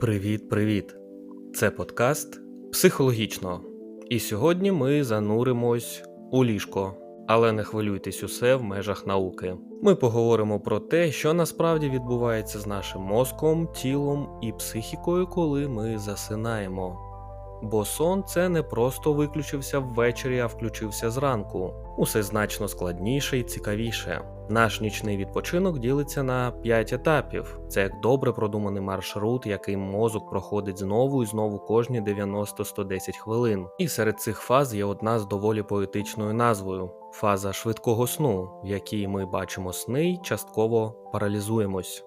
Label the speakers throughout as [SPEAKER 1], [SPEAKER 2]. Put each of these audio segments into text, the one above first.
[SPEAKER 1] Привіт-привіт! Це подкаст психологічно. І сьогодні ми зануримось у ліжко, але не хвилюйтесь усе в межах науки. Ми поговоримо про те, що насправді відбувається з нашим мозком, тілом і психікою, коли ми засинаємо. Бо сон це не просто виключився ввечері, а включився зранку. Усе значно складніше і цікавіше. Наш нічний відпочинок ділиться на 5 етапів. Це як добре продуманий маршрут, який мозок проходить знову і знову кожні 90-110 хвилин. І серед цих фаз є одна з доволі поетичною назвою фаза швидкого сну, в якій ми бачимо сни й частково паралізуємось.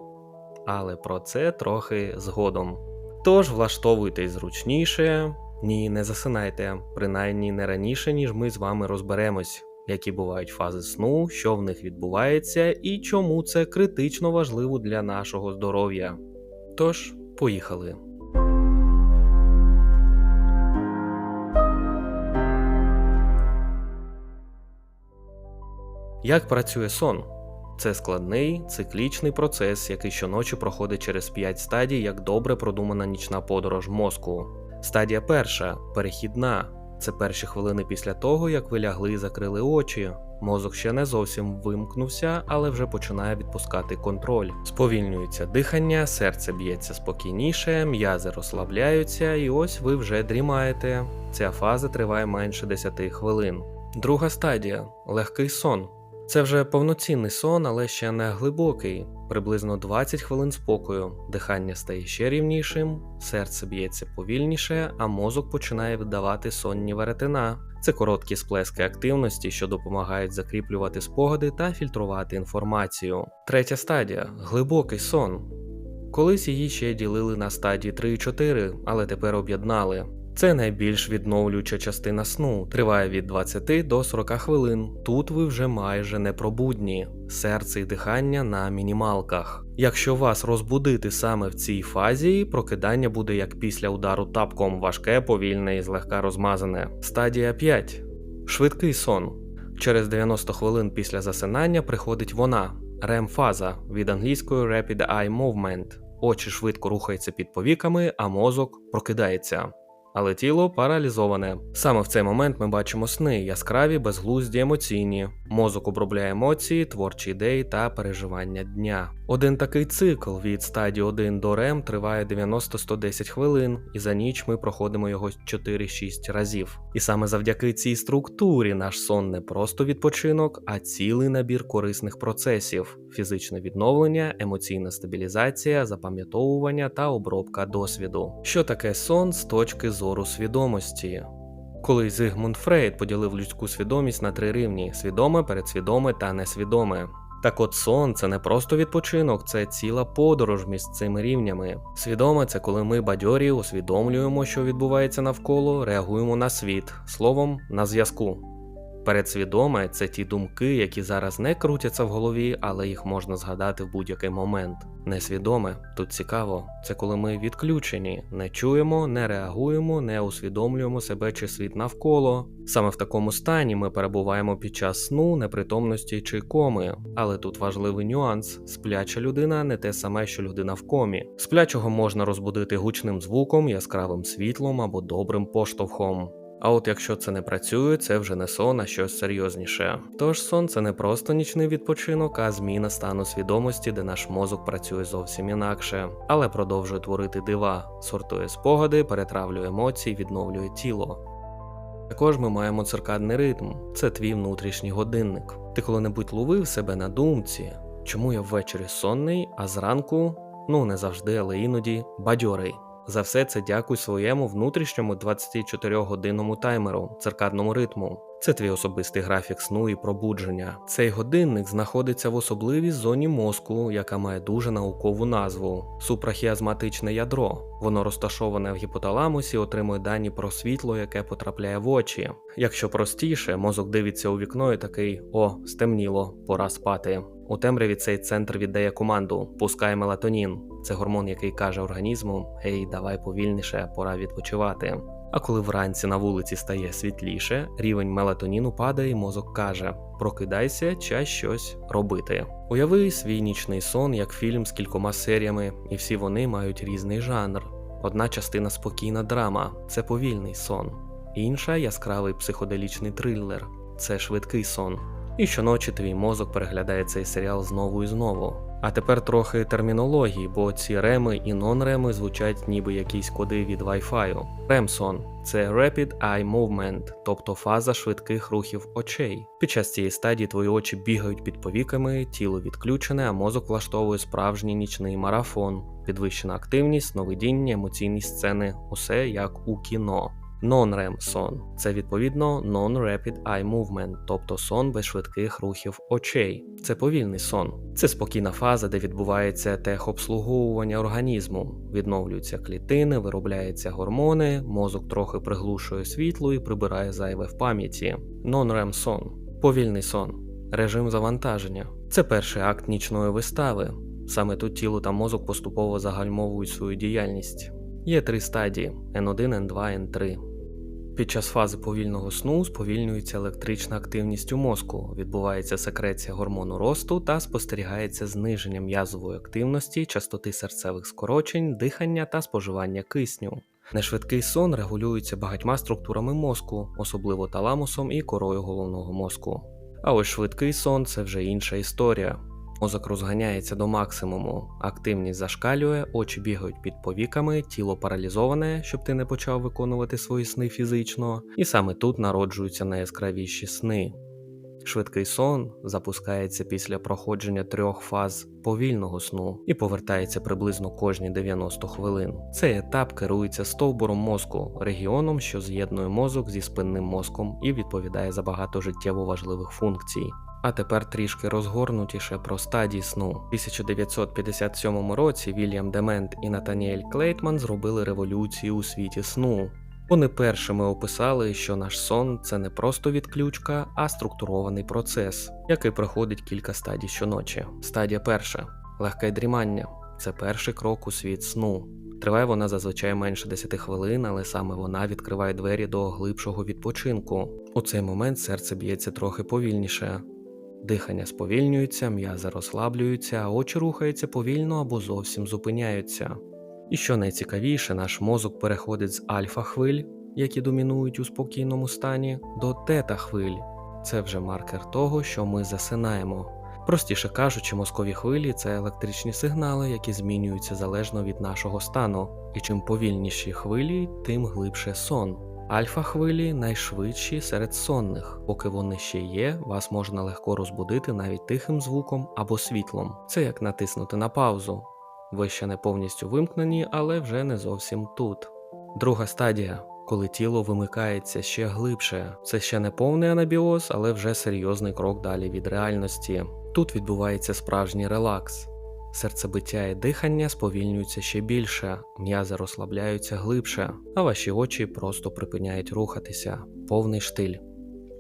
[SPEAKER 1] Але про це трохи згодом. Тож влаштовуйтесь зручніше, ні, не засинайте, принаймні не раніше, ніж ми з вами розберемось, які бувають фази сну, що в них відбувається і чому це критично важливо для нашого здоров'я. Тож, поїхали. Як працює сон? Це складний циклічний процес, який щоночі проходить через 5 стадій, як добре продумана нічна подорож мозку. Стадія перша перехідна. Це перші хвилини після того, як ви лягли і закрили очі. Мозок ще не зовсім вимкнувся, але вже починає відпускати контроль. Сповільнюється дихання, серце б'ється спокійніше, м'язи розслабляються, і ось ви вже дрімаєте. Ця фаза триває менше 10 хвилин. Друга стадія легкий сон. Це вже повноцінний сон, але ще не глибокий, приблизно 20 хвилин спокою, дихання стає ще рівнішим, серце б'ється повільніше, а мозок починає видавати сонні веретена. Це короткі сплески активності, що допомагають закріплювати спогади та фільтрувати інформацію. Третя стадія глибокий сон. Колись її ще ділили на стадії 3 і 4, але тепер об'єднали. Це найбільш відновлююча частина сну, триває від 20 до 40 хвилин. Тут ви вже майже непробудні, серце і дихання на мінімалках. Якщо вас розбудити саме в цій фазі, прокидання буде як після удару тапком важке, повільне і злегка розмазане. Стадія 5. Швидкий сон. Через 90 хвилин після засинання приходить вона REM-фаза від англійської Rapid Eye Movement. Очі швидко рухаються під повіками, а мозок прокидається але тіло паралізоване. Саме в цей момент ми бачимо сни, яскраві, безглузді, емоційні. Мозок обробляє емоції, творчі ідеї та переживання дня. Один такий цикл від стадії 1 до РЕМ триває 90-110 хвилин, і за ніч ми проходимо його 4-6 разів. І саме завдяки цій структурі наш сон не просто відпочинок, а цілий набір корисних процесів: фізичне відновлення, емоційна стабілізація, запам'ятовування та обробка досвіду. Що таке сон з точки зору свідомості? Колись Зигмунд Фрейд поділив людську свідомість на три рівні: свідоме, передсвідоме та несвідоме. Так от сон це не просто відпочинок, це ціла подорож між цими рівнями. Свідоме це коли ми бадьорі усвідомлюємо, що відбувається навколо, реагуємо на світ, словом, на зв'язку. Передсвідоме це ті думки, які зараз не крутяться в голові, але їх можна згадати в будь-який момент. Несвідоме тут цікаво, це коли ми відключені, не чуємо, не реагуємо, не усвідомлюємо себе чи світ навколо. Саме в такому стані ми перебуваємо під час сну, непритомності чи коми. Але тут важливий нюанс: спляча людина не те саме, що людина в комі. Сплячого можна розбудити гучним звуком, яскравим світлом або добрим поштовхом. А от якщо це не працює, це вже не сон, а щось серйозніше. Тож сон це не просто нічний відпочинок, а зміна стану свідомості, де наш мозок працює зовсім інакше, але продовжує творити дива, сортує спогади, перетравлює емоції, відновлює тіло. Також ми маємо циркадний ритм, це твій внутрішній годинник. Ти коли-небудь ловив себе на думці, чому я ввечері сонний, а зранку, ну не завжди, але іноді бадьорий. За все це дякуй своєму внутрішньому 24-годинному таймеру, циркадному ритму. Це твій особистий графік сну і пробудження. Цей годинник знаходиться в особливій зоні мозку, яка має дуже наукову назву супрахіазматичне ядро. Воно розташоване в гіпоталамусі, отримує дані про світло, яке потрапляє в очі. Якщо простіше, мозок дивиться у вікно і такий: о, стемніло, пора спати. У темряві цей центр віддає команду, пускай мелатонін. Це гормон, який каже організму: Гей, давай повільніше, пора відпочивати. А коли вранці на вулиці стає світліше, рівень мелатоніну падає, і мозок каже: Прокидайся, час щось робити. Уяви свій нічний сон як фільм з кількома серіями, і всі вони мають різний жанр. Одна частина спокійна драма це повільний сон, інша яскравий психоделічний трилер це швидкий сон. І щоночі твій мозок переглядає цей серіал знову і знову. А тепер трохи термінології, бо ці реми і нон-реми звучать ніби якісь коди від Wi-Fi. REM-сон – це Rapid Eye Movement, тобто фаза швидких рухів очей. Під час цієї стадії твої очі бігають під повіками, тіло відключене, а мозок влаштовує справжній нічний марафон, підвищена активність, сновидіння, емоційні сцени, усе як у кіно. Non-REM сон це відповідно Non-Rapid Eye Movement, тобто сон без швидких рухів очей. Це повільний сон. Це спокійна фаза, де відбувається техобслуговування організму, відновлюються клітини, виробляються гормони, мозок трохи приглушує світло і прибирає зайве в пам'яті. Non-REM сон повільний сон, режим завантаження. Це перший акт нічної вистави. Саме тут тіло та мозок поступово загальмовують свою діяльність. Є три стадії N1, N2, N3. Під час фази повільного сну сповільнюється електрична активність у мозку, відбувається секреція гормону росту та спостерігається зниження м'язової активності, частоти серцевих скорочень, дихання та споживання кисню. Нешвидкий сон регулюється багатьма структурами мозку, особливо таламусом і корою головного мозку. А ось швидкий сон це вже інша історія. Мозок розганяється до максимуму, активність зашкалює, очі бігають під повіками, тіло паралізоване, щоб ти не почав виконувати свої сни фізично, і саме тут народжуються найяскравіші сни. Швидкий сон запускається після проходження трьох фаз повільного сну і повертається приблизно кожні 90 хвилин. Цей етап керується стовбуром мозку, регіоном, що з'єднує мозок зі спинним мозком і відповідає за багато життєво важливих функцій. А тепер трішки розгорнутіше про стадії сну. У 1957 році Вільям Демент і Натаніель Клейтман зробили революцію у світі сну. Вони першими описали, що наш сон це не просто відключка, а структурований процес, який проходить кілька стадій щоночі. Стадія перша легке дрімання це перший крок у світ сну. Триває вона зазвичай менше 10 хвилин, але саме вона відкриває двері до глибшого відпочинку. У цей момент серце б'ється трохи повільніше. Дихання сповільнюється, м'язи розслаблюються, а очі рухаються повільно або зовсім зупиняються. І що найцікавіше, наш мозок переходить з альфа-хвиль, які домінують у спокійному стані, до тета-хвиль. Це вже маркер того, що ми засинаємо. Простіше кажучи, мозкові хвилі це електричні сигнали, які змінюються залежно від нашого стану, і чим повільніші хвилі, тим глибше сон. Альфа-хвилі найшвидші серед сонних. Поки вони ще є, вас можна легко розбудити навіть тихим звуком або світлом. Це як натиснути на паузу. Ви ще не повністю вимкнені, але вже не зовсім тут. Друга стадія. Коли тіло вимикається ще глибше, це ще не повний анабіоз, але вже серйозний крок далі від реальності. Тут відбувається справжній релакс. Серцебиття і дихання сповільнюються ще більше, м'язи розслабляються глибше, а ваші очі просто припиняють рухатися, повний штиль.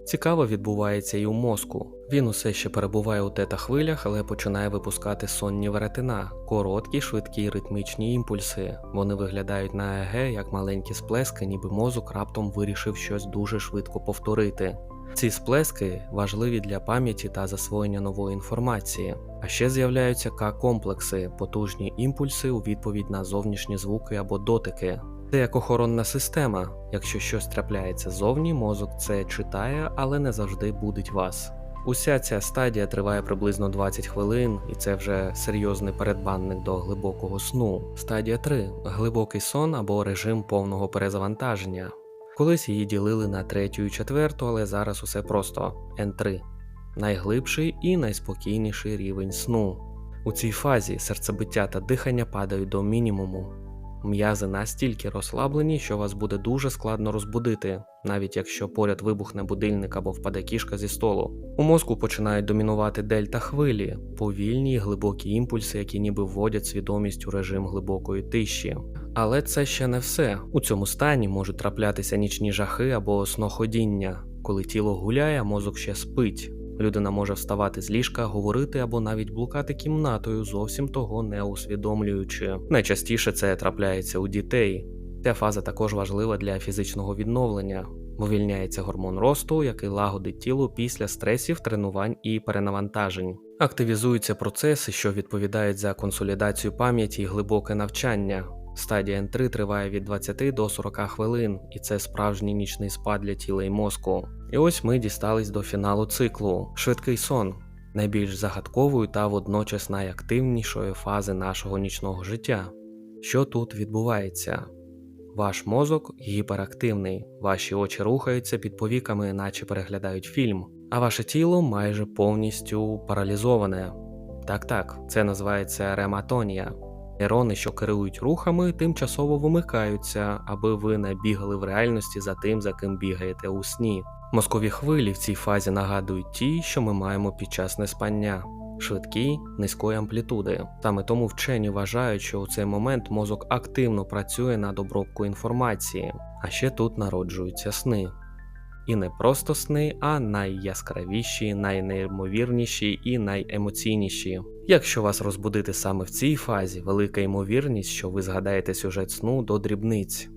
[SPEAKER 1] Цікаво відбувається і у мозку. Він усе ще перебуває у тета-хвилях, але починає випускати сонні веретена, короткі, швидкі ритмічні імпульси. Вони виглядають на ЕГ як маленькі сплески, ніби мозок раптом вирішив щось дуже швидко повторити. Ці сплески важливі для пам'яті та засвоєння нової інформації. А ще з'являються К-комплекси, потужні імпульси у відповідь на зовнішні звуки або дотики. Це як охоронна система. Якщо щось трапляється зовні, мозок це читає, але не завжди будить вас. Уся ця стадія триває приблизно 20 хвилин, і це вже серйозний передбанник до глибокого сну. Стадія 3 глибокий сон або режим повного перезавантаження. Колись її ділили на третю і четверту, але зараз усе просто N3 найглибший і найспокійніший рівень сну. У цій фазі серцебиття та дихання падають до мінімуму. М'язи настільки розслаблені, що вас буде дуже складно розбудити, навіть якщо поряд вибухне будильник або впаде кішка зі столу. У мозку починають домінувати дельта хвилі, повільні й глибокі імпульси, які ніби вводять свідомість у режим глибокої тиші. Але це ще не все. У цьому стані можуть траплятися нічні жахи або сноходіння. Коли тіло гуляє, мозок ще спить. Людина може вставати з ліжка, говорити або навіть блукати кімнатою, зовсім того не усвідомлюючи. Найчастіше це трапляється у дітей. Ця фаза також важлива для фізичного відновлення. Вивільняється гормон росту, який лагодить тіло після стресів, тренувань і перенавантажень. Активізуються процеси, що відповідають за консолідацію пам'яті і глибоке навчання. Стадія N3 триває від 20 до 40 хвилин, і це справжній нічний спад для тіла і мозку. І ось ми дістались до фіналу циклу швидкий сон, найбільш загадкової та водночас найактивнішої фази нашого нічного життя. Що тут відбувається? Ваш мозок гіперактивний, ваші очі рухаються під повіками, наче переглядають фільм, а ваше тіло майже повністю паралізоване. Так так, це називається рематонія. Нейрони, що керують рухами, тимчасово вимикаються, аби ви не бігали в реальності за тим, за ким бігаєте у сні. Мозкові хвилі в цій фазі нагадують ті, що ми маємо під час неспання. Швидкі, низької амплітуди. Саме тому вчені вважають, що у цей момент мозок активно працює над обробкою інформації, а ще тут народжуються сни. І не просто сни, а найяскравіші, найнеймовірніші і найемоційніші. Якщо вас розбудити саме в цій фазі, велика ймовірність, що ви згадаєте сюжет сну до дрібниць.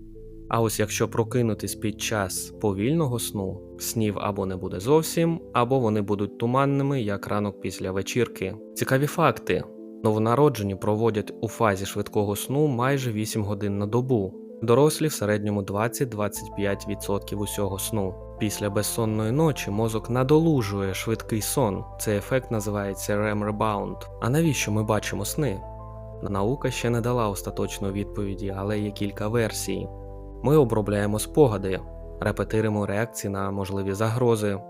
[SPEAKER 1] А ось якщо прокинутись під час повільного сну, снів або не буде зовсім, або вони будуть туманними, як ранок після вечірки. Цікаві факти: новонароджені проводять у фазі швидкого сну майже 8 годин на добу, дорослі в середньому 20-25% усього сну. Після безсонної ночі мозок надолужує швидкий сон. Цей ефект називається REM Rebound. А навіщо ми бачимо сни? Наука ще не дала остаточної відповіді, але є кілька версій. Ми обробляємо спогади, репетируємо реакції на можливі загрози,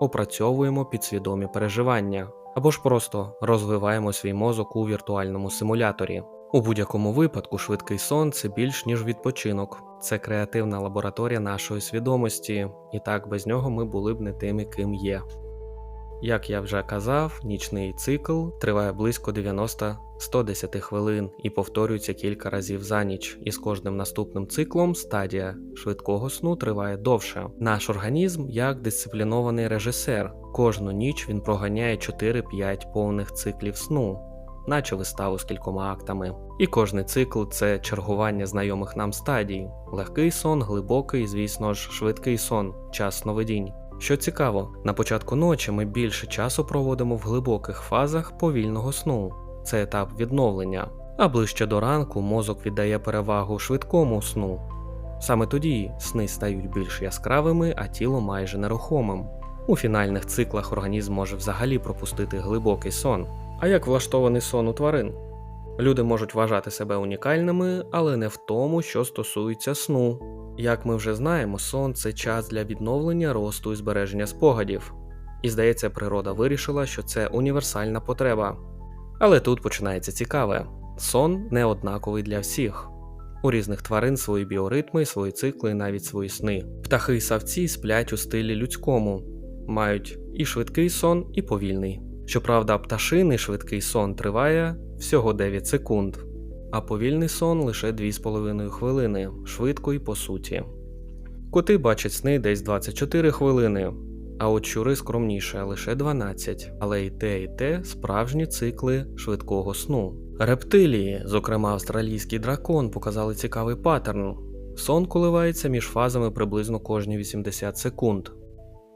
[SPEAKER 1] опрацьовуємо підсвідомі переживання або ж просто розвиваємо свій мозок у віртуальному симуляторі. У будь-якому випадку швидкий сон це більш ніж відпочинок, це креативна лабораторія нашої свідомості, і так без нього ми були б не тими, ким є. Як я вже казав, нічний цикл триває близько 90-110 хвилин і повторюється кілька разів за ніч, і з кожним наступним циклом стадія швидкого сну триває довше. Наш організм як дисциплінований режисер. Кожну ніч він проганяє 4-5 повних циклів сну, наче виставу з кількома актами. І кожний цикл це чергування знайомих нам стадій: легкий сон, глибокий, звісно ж, швидкий сон, час сновидінь. Що цікаво, на початку ночі ми більше часу проводимо в глибоких фазах повільного сну, це етап відновлення, а ближче до ранку мозок віддає перевагу швидкому сну. Саме тоді сни стають більш яскравими, а тіло майже нерухомим. У фінальних циклах організм може взагалі пропустити глибокий сон. А як влаштований сон у тварин? Люди можуть вважати себе унікальними, але не в тому, що стосується сну. Як ми вже знаємо, сон це час для відновлення росту і збереження спогадів. І здається, природа вирішила, що це універсальна потреба. Але тут починається цікаве: сон не однаковий для всіх. У різних тварин свої біоритми, свої цикли, навіть свої сни. Птахи і савці сплять у стилі людському, мають і швидкий сон, і повільний. Щоправда, пташиний швидкий сон триває всього 9 секунд, а повільний сон лише 2,5 хвилини, швидко і по суті. Коти бачать сни десь 24 хвилини, а от щури скромніше лише 12, але і те, і те справжні цикли швидкого сну. Рептилії, зокрема австралійський дракон, показали цікавий паттерн. Сон коливається між фазами приблизно кожні 80 секунд.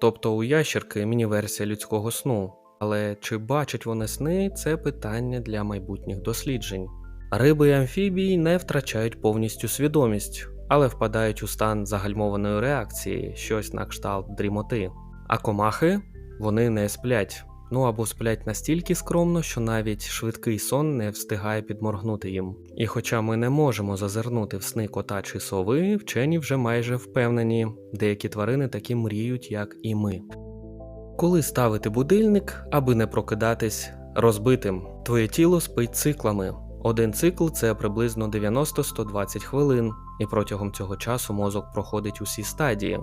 [SPEAKER 1] Тобто у ящерки міні-версія людського сну. Але чи бачать вони сни це питання для майбутніх досліджень. Риби і амфібії не втрачають повністю свідомість, але впадають у стан загальмованої реакції, щось на кшталт дрімоти. А комахи вони не сплять, ну або сплять настільки скромно, що навіть швидкий сон не встигає підморгнути їм. І хоча ми не можемо зазирнути в сни кота чи сови, вчені вже майже впевнені, деякі тварини такі мріють, як і ми. Коли ставити будильник, аби не прокидатись розбитим, твоє тіло спить циклами. Один цикл це приблизно 90-120 хвилин, і протягом цього часу мозок проходить усі стадії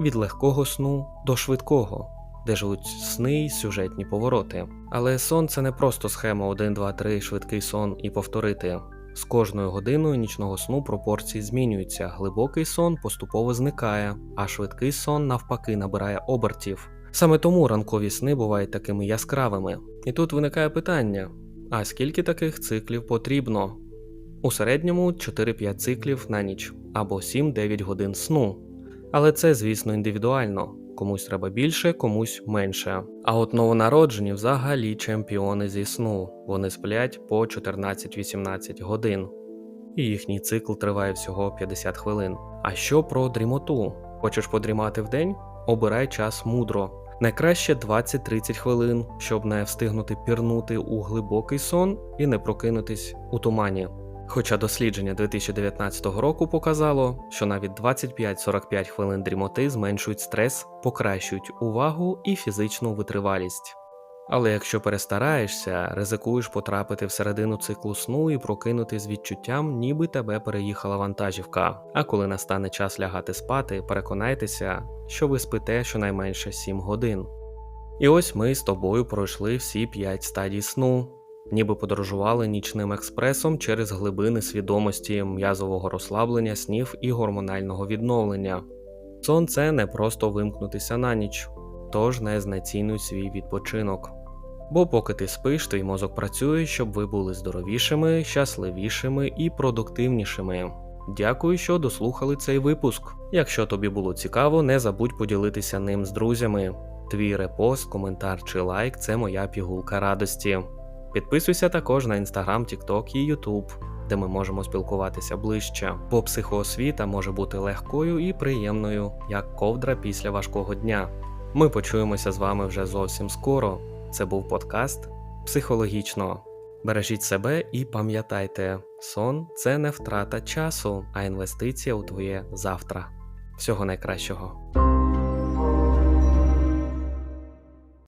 [SPEAKER 1] від легкого сну до швидкого, де живуть сни й сюжетні повороти. Але сон це не просто схема 1, 2, 3, швидкий сон і повторити. З кожною годиною нічного сну пропорції змінюються, глибокий сон поступово зникає, а швидкий сон навпаки набирає обертів. Саме тому ранкові сни бувають такими яскравими. І тут виникає питання: а скільки таких циклів потрібно? У середньому 4-5 циклів на ніч або 7-9 годин сну. Але це, звісно, індивідуально. Комусь треба більше, комусь менше. А от новонароджені взагалі чемпіони зі сну. Вони сплять по 14-18 годин. і їхній цикл триває всього 50 хвилин. А що про дрімоту? Хочеш подрімати вдень? Обирай час мудро. Найкраще 20-30 хвилин, щоб не встигнути пірнути у глибокий сон і не прокинутись у тумані. Хоча дослідження 2019 року показало, що навіть 25-45 хвилин дрімоти зменшують стрес, покращують увагу і фізичну витривалість. Але якщо перестараєшся, ризикуєш потрапити всередину циклу сну і прокинути з відчуттям, ніби тебе переїхала вантажівка. А коли настане час лягати спати, переконайтеся, що ви спите щонайменше 7 годин. І ось ми з тобою пройшли всі 5 стадій сну, ніби подорожували нічним експресом через глибини свідомості м'язового розслаблення снів і гормонального відновлення. Сон це не просто вимкнутися на ніч, тож не знецінуй свій відпочинок. Бо поки ти спиш, твій мозок працює, щоб ви були здоровішими, щасливішими і продуктивнішими. Дякую, що дослухали цей випуск. Якщо тобі було цікаво, не забудь поділитися ним з друзями. Твій репост, коментар чи лайк це моя пігулка радості. Підписуйся також на Instagram, TikTok і YouTube, де ми можемо спілкуватися ближче, бо психоосвіта може бути легкою і приємною, як ковдра після важкого дня. Ми почуємося з вами вже зовсім скоро. Це був подкаст психологічно. Бережіть себе і пам'ятайте, сон це не втрата часу, а інвестиція у твоє завтра. Всього найкращого.